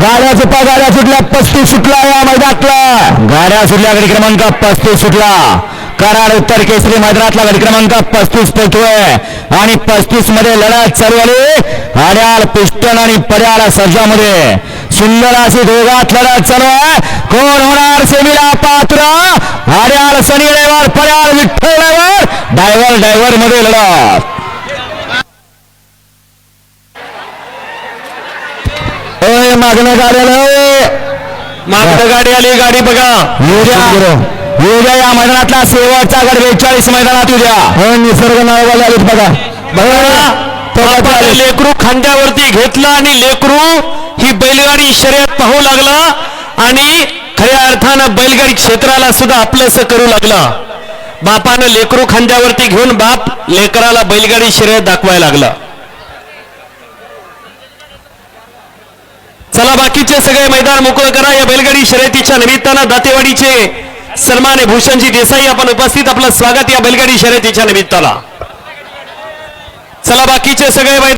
गाड्या सुटल्या गाड्या सुटल्या पस्तीस सुटला या मैदानातला. गाड्या सुटल्या गडी क्रमांक पस्तीस सुटला. कराड उत्तर केसरी मैदानातला गडी क्रमांक पस्तीस पोहोचतोय. आणि पस्तीसमध्ये लढत चालू आली आड्याल पिस्टन आणि पर्याळ सर्जामध्ये. सुंदर अशी दोघात लढत चालू आहे. कोण होणार? सेमीला पात्र. आड्याल सनी ड्रायव्हर पर्याळ विठ्ठल ड्रायव्हर. डायव्हर डायव्हरमध्ये लढत. मागणं गाड्याला मागं गाडी आली गाडी बघा. उद्या. उद्या या मैदानातला शेवटचा गड बेचाळीस मैदानात उद्या. हो निसर्ग नावाले आलेत बघा. बघा. लेकरू खांद्यावरती घेतलं आणि लेकरू ही बैलगाडी शर्यत पाहू लागला आणि खऱ्या अर्थानं बैलगाडी क्षेत्राला सुद्धा आपलंसं करू लागला. बापानं लेकरू खांद्यावरती घेऊन बाप लेकराला बैलगाडी शर्यत दाखवायला लागला. चला बाकीचे सगळे मैदान मोकळं करा. या बैलगाडी शर्यतीच्या निमित्तानं दातेवाडीचे सन्माने भूषणजी देसाई आपण उपस्थित. आपलं स्वागत या बैलगाडी शर्यतीच्या निमित्ताला चला बाकीचे सगळे मैदान